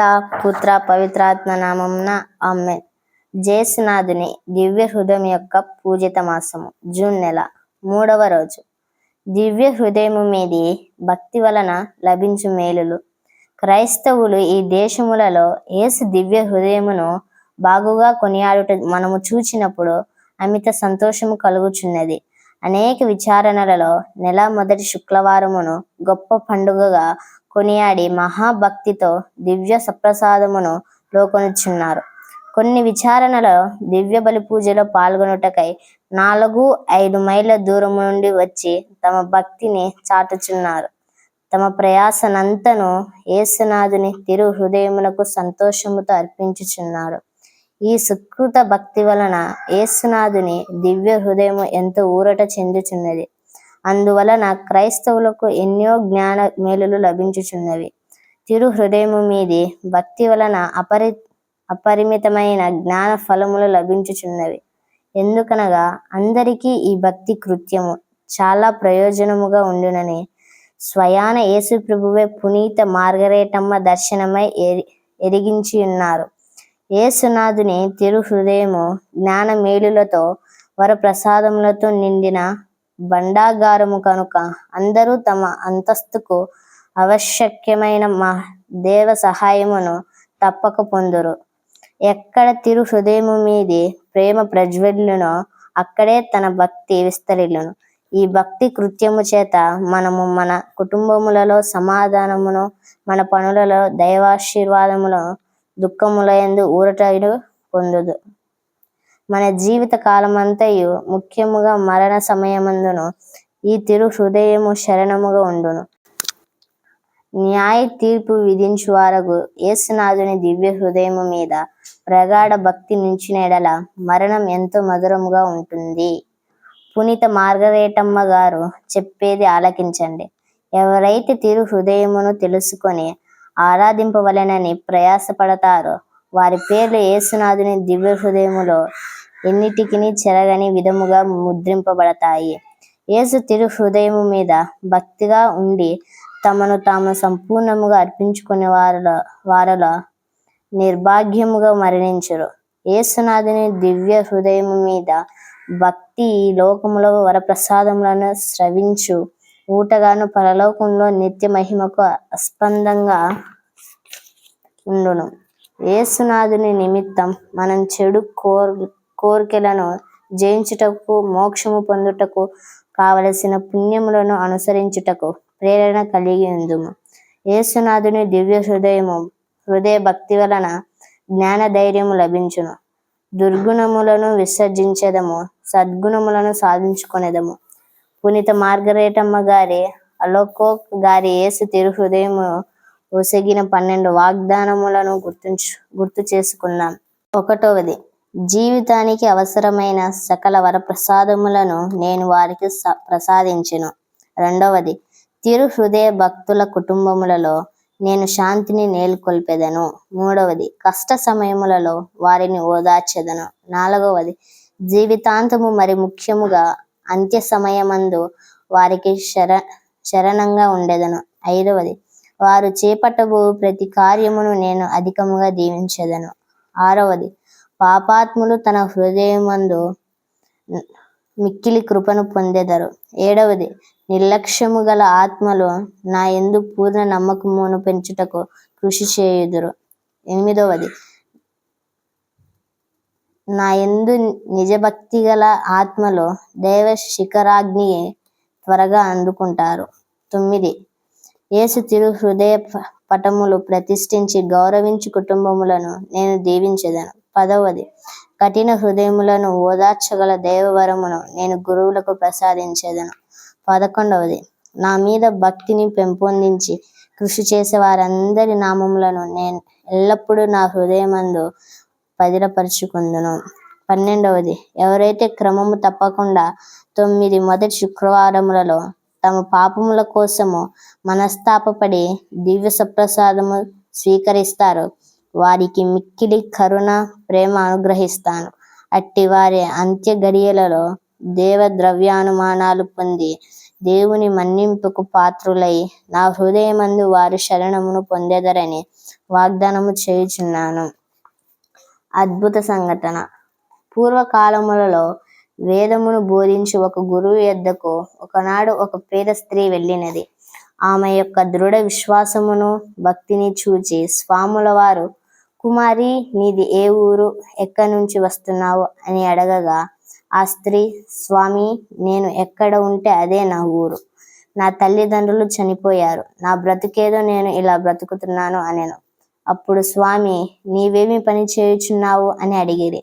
పిత పుత్ర పవిత్రాత్మ నామంన ఆమె జేసునాథుని దివ్య హృదయం యొక్క పూజిత మాసము జూన్ నెల మూడవ రోజు. దివ్య హృదయము మీది భక్తి వలన లభించు మేలులు. క్రైస్తవులు ఈ దేశములలో ఏసు దివ్య హృదయమును బాగుగా కొనియాడుట మనము చూచినప్పుడు అమిత సంతోషము కలుగుచున్నది. అనేక విచారణలలో నెల మొదటి శుక్రవారమును గొప్ప పండుగగా కొనియాడి మహాభక్తితో దివ్య సప్రసాదమును లోకొనుచున్నారు. కొన్ని విచారణలో దివ్య బలి పూజలో పాల్గొనుటకై నాలుగు ఐదు మైళ్ళ దూరం నుండి వచ్చి తమ భక్తిని చాటుచున్నారు. తమ ప్రయాసనంతను యేసునాథుని తిరు హృదయములకు సంతోషముతో అర్పించుచున్నారు. ఈ సుకృత భక్తి వలన ఏసునాథుని దివ్య హృదయము ఎంతో ఊరట చెందుచున్నది. అందువలన క్రైస్తవులకు ఎన్నో జ్ఞాన మేలులు లభించుచున్నవి. తిరు హృదయము మీది భక్తి వలన అపరి అపరిమితమైన జ్ఞాన ఫలములు లభించుచున్నవి. ఎందుకనగా అందరికీ ఈ భక్తి కృత్యము చాలా ప్రయోజనముగా ఉండునని స్వయాన యేసు ప్రభువే పునీత మార్గరేటమ్మ దర్శనమై ఎరి ఎరిగించి ఉన్నారు యేసునాథుని తిరు హృదయము జ్ఞాన మేలులతో వరప్రసాదములతో నిండిన బండాగారము కనుక అందరూ తమ అంతస్తుకు ఆవశ్యకమైన మా దేవ సహాయమును తప్పక పొందురు. ఎక్కడ తిరు హృదయము మీది ప్రేమ ప్రజ్వల్లునో అక్కడే తన భక్తి విస్తరిల్లును. ఈ భక్తి కృత్యము చేత మనము మన కుటుంబములలో సమాధానమును మన పనులలో దైవాశీర్వాదములను దుఃఖములందు ఊరటయుడు పొందుదు. మన జీవిత కాలమంతయు ముఖ్యముగా మరణ సమయమందును ఈ తిరు హృదయము శరణముగా ఉండును. న్యాయ తీర్పు విధించు వారకు యేసునాథుని దివ్య హృదయము మీద ప్రగాఢ భక్తి నుంచిన ఎడల మరణం ఎంతో మధురముగా ఉంటుంది. పునీత మార్గరేటమ్మ గారు చెప్పేది ఆలకించండి. ఎవరైతే తిరు హృదయమును తెలుసుకొని ఆరాధింపవలెనని ప్రయాసపడతారో. వారి పేర్లు యేసునాథుని దివ్య హృదయములో ఎన్నిటికిని చెరగని విధముగా ముద్రింపబడతాయి. యేసు తిరు హృదయము మీద భక్తిగా ఉండి తమను తాము సంపూర్ణముగా అర్పించుకునే వారిలో వారిలో నిర్భాగ్యముగా మరణించరు. యేసునాథుని దివ్య హృదయము మీద భక్తి ఈ లోకములో వరప్రసాదములను స్రవించు. ఊటగాను పరలోకంలో నిత్య మహిమకు అస్పందంగా ఉండును. ఏసునాథుని నిమిత్తం మనం చెడు కోర్ కోరికలను జయించుటకు మోక్షము పొందుటకు కావలసిన పుణ్యములను అనుసరించుటకు ప్రేరణ కలిగి ఉందుము ఏసునాథుని దివ్య హృదయము హృదయ భక్తి వలన జ్ఞాన ధైర్యము లభించును. దుర్గుణములను విసర్జించదము సద్గుణములను సాధించుకొనేదము. పునీత మార్గరేటమ్మ గారి అలోకోక్ గారి ఏసు తిరు హృదయము ఒసగిన పన్నెండు వాగ్దానములను గుర్తుంచు గుర్తు చేసుకున్నాం. ఒకటవది జీవితానికి అవసరమైన సకల వరప్రసాదములను నేను వారికి ప్రసాదించను ప్రసాదించెను. రెండవది తిరు హృదయ భక్తుల కుటుంబములలో నేను శాంతిని నేలుకొల్పెదను. మూడవది కష్ట సమయములలో వారిని ఓదార్చెదను. నాలుగవది జీవితాంతము మరి ముఖ్యముగా అంత్య సమయమందు వారికి శర శరణంగా ఉండేదను. ఐదవది వారు చేపట్టబో ప్రతి కార్యమును నేను అధికముగా దీవించెదను. ఆరవది పాపాత్ములు తన హృదయమందు మిక్కిలి కృపను పొందెదరు. ఏడవది నిర్లక్ష్యము గల ఆత్మలు నా ఎందు పూర్ణ నమ్మకమును పెంచుటకు కృషి చేయుదురు. ఎనిమిదవది నా ఎందు నిజభక్తి గల ఆత్మలో దైవ శిఖరాగ్ని త్వరగా అందుకుంటారు. తొమ్మిది. యేసు తిరు హృదయ పటములు ప్రతిష్ఠించి గౌరవించి కుటుంబములను నేను దీవించదను. పదవది. కఠిన హృదయములను ఓదార్చగల దైవవరమును నేను గురువులకు ప్రసాదించేదను. పదకొండవది. నా మీద భక్తిని పెంపొందించి కృషి చేసే వారందరి నామములను నేను ఎల్లప్పుడూ నా హృదయమందు పదిలపరుచుకుందును. పన్నెండవది ఎవరైతే క్రమము తప్పకుండా తొమ్మిది మొదటి శుక్రవారములలో తమ పాపముల కోసము మనస్తాపపడి దివ్య సప్రసాదము స్వీకరిస్తారు వారికి మిక్కిలి కరుణ ప్రేమ అనుగ్రహిస్తాను. అట్టి వారి అంత్య గడియలలో దేవ ద్రవ్యానుమానాలు పొంది దేవుని మన్నింపుకు పాత్రులై నా హృదయమందు వారు శరణమును పొందెదరని వాగ్దానము చేయుచున్నాను. అద్భుత సంఘటన. పూర్వకాలములలో వేదమును బోధించి ఒక గురువు యొద్దకు ఒకనాడు ఒక పేద స్త్రీ వెళ్ళినది. ఆమె యొక్క దృఢ విశ్వాసమును భక్తిని చూచి స్వాముల వారు కుమారి నీది ఏ ఊరు? ఎక్కడి నుంచి వస్తున్నావు? అని అడగగా ఆ స్త్రీ స్వామి నేను ఎక్కడ ఉంటే అదే నా ఊరు. నా తల్లిదండ్రులు చనిపోయారు. నా బ్రతికేదో నేను ఇలా బ్రతుకుతున్నాను అనేను. అప్పుడు స్వామి నీవేమి పని చేయుచున్నావు? అని అడిగిరి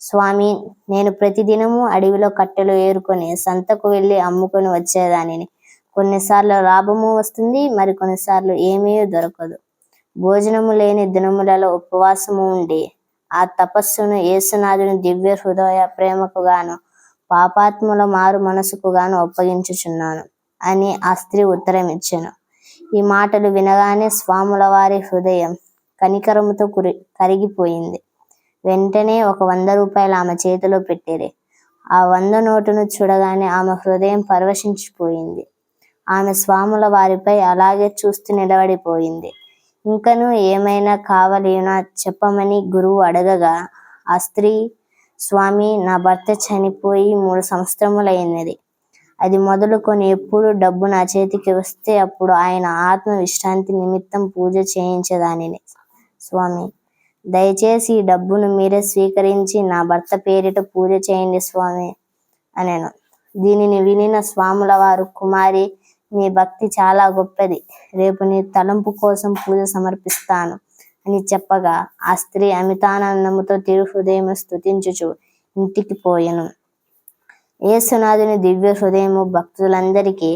స్వామి నేను ప్రతిదినము అడవిలో కట్టెలు ఏరుకొని సంతకు వెళ్ళి అమ్ముకొని వచ్చేదానిని. కొన్నిసార్లు లాభము వస్తుంది మరి కొన్నిసార్లు ఏమీ దొరకదు. భోజనము లేని దినములలో ఉపవాసము ఉండి ఆ తపస్సును యేసునాథుని దివ్య హృదయ ప్రేమకు గాను పాపాత్ముల మారు మనసుకు గాను అప్పగించుచున్నాను అని ఆ స్త్రీ ఉత్తరం ఇచ్చాను ఈ మాటలు వినగానే స్వాముల వారి హృదయం కనికరముతో కురి కరిగిపోయింది. వెంటనే ఒక వంద రూపాయలు ఆమె చేతిలో పెట్టిరి. ఆ వంద నోటును చూడగానే ఆమె హృదయం పరవశించిపోయింది. ఆమె స్వాముల వారిపై అలాగే చూస్తూ నిలబడిపోయింది. ఇంకను ఏమైనా కావాలేనా చెప్పమని గురువు అడగగా ఆ స్త్రీ స్వామి నా భర్త చనిపోయి మూడు సంవత్సరములైనది. అది మొదలుకొని ఎప్పుడు డబ్బు నా చేతికి వస్తే అప్పుడు ఆయన ఆత్మ విశ్రాంతి నిమిత్తం పూజ చేయించేదానిని. స్వామి. దయచేసి ఈ డబ్బును మీరే స్వీకరించి నా భర్త పేరిట పూజ చేయండి స్వామి అనేను. దీనిని వినిన స్వాముల వారు కుమారి నీ భక్తి చాలా గొప్పది. రేపు నీ తలంపు కోసం పూజ సమర్పిస్తాను అని చెప్పగా ఆ స్త్రీ అమితానందముతో తిరు స్థుతించుచు ఇంటికి పోయెను. యేసునాథుని దివ్య హృదయము భక్తులందరికీ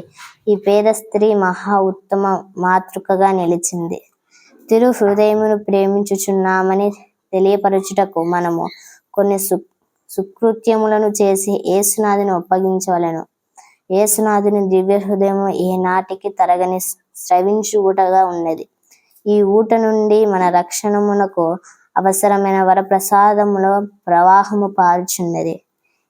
ఈ పేద స్త్రీ మహా ఉత్తమ మాతృకగా నిలిచింది. తిరు హృదయమును ప్రేమించుచున్నామని తెలియపరచుటకు మనము కొన్ని సు సుకృత్యములను చేసి ఏసునాథుని ఒప్పగించవలెను. యేసునాథుని దివ్య హృదయము ఏ నాటికి తరగని స్రవించు ఊటగా ఉన్నది. ఈ ఊట నుండి మన రక్షణమునకు అవసరమైన వరప్రసాదములో ప్రవాహము పారుచున్నది.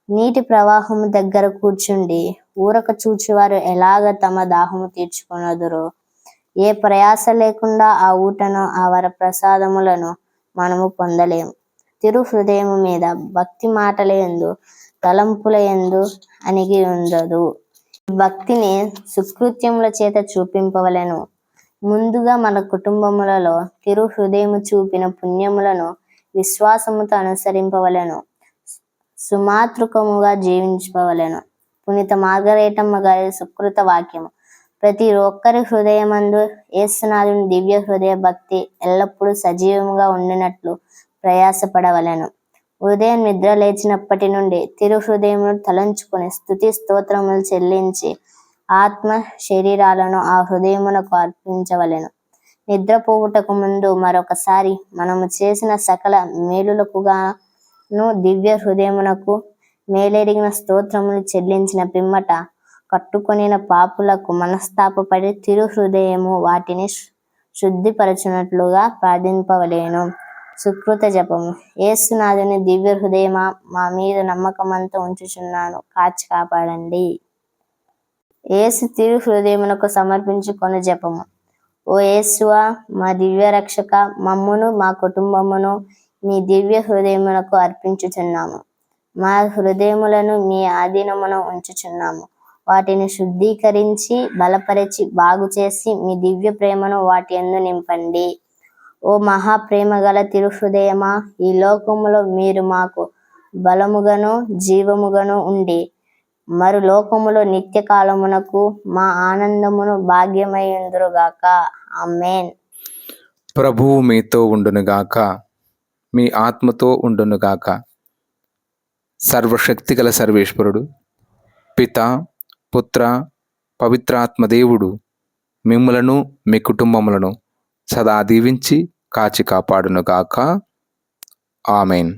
నీటి ప్రవాహము దగ్గర కూర్చుండి ఊరక చూచువారు ఎలాగ తమ దాహము తీర్చుకొనదురో? ఏ ప్రయాస లేకుండా ఆ ఊటను ఆ వరప్రసాదములను మనము పొందలేము. తిరు హృదయము మీద భక్తి మాటల ఎందు తలంపుల ఎందు అణిగి ఉండదు. భక్తిని సుకృత్యముల చేత చూపింపవలెను. ముందుగా మన కుటుంబములలో తిరు హృదయము చూపిన పుణ్యములను విశ్వాసముతో అనుసరింపవలను. సుమాతృకముగా జీవించవలను. పునీత మార్గరేటమ్మ గారి సుకృత వాక్యము. ప్రతి ఒక్కరి హృదయమందు యేసునాథుని దివ్య హృదయ భక్తి ఎల్లప్పుడూ సజీవముగా ఉండినట్లు ప్రయాసపడవలెను. ఉదయం నిద్ర లేచినప్పటి నుండి తిరు హృదయమును తలంచుకుని స్థుతి స్తోత్రములు చెల్లించి ఆత్మ శరీరాలను ఆ హృదయమునకు అర్పించవలెను. నిద్రపోవుటకు ముందు మరొకసారి మనము చేసిన సకల మేలులకుగాను దివ్య హృదయమునకు మేలెరిగిన స్తోత్రములు చెల్లించిన పిమ్మట కట్టుకొనిన పాపులకు మనస్తాపపడి తిరు హృదయము వాటిని శుద్ధిపరచునట్లుగా ప్రార్థింపవలేను. సుకృత జపము. ఏసునాథుని దివ్య హృదయమా మా మీద నమ్మకమంతా ఉంచుచున్నాను. కాచి కాపాడండి. ఏసు తిరు హృదయమునకు సమర్పించుకొని జపము. ఓ యేసువా మా దివ్య రక్షక మమ్మును మా కుటుంబమును మీ దివ్య హృదయమునకు అర్పించుచున్నాము. మా హృదయములను మీ ఆధీనమున ఉంచుచున్నాము. వాటిని శుద్ధీకరించి బలపరిచి బాగు చేసి మీ దివ్య ప్రేమను వాటి ఎందు నింపండి. ఓ మహా ప్రేమ గల తిరుహృదయమా ఈ లోకములో మీరు మాకు బలముగను జీవముగను ఉండి మరు లోకములో నిత్య కాలమునకు మా ఆనందమును భాగ్యమయ్యుందురుగాక. అమ్మేన్ ప్రభువు మీతో ఉండునుగాక మీ ఆత్మతో ఉండునుగాక. సర్వశక్తిగల సర్వేశ్వరుడు పిత పుత్ర పవిత్రాత్మ దేవుడు మిమ్ములను మీ కుటుంబములను సదా దీవించి కాచి కాపాడునుగాక. ఆమెన్.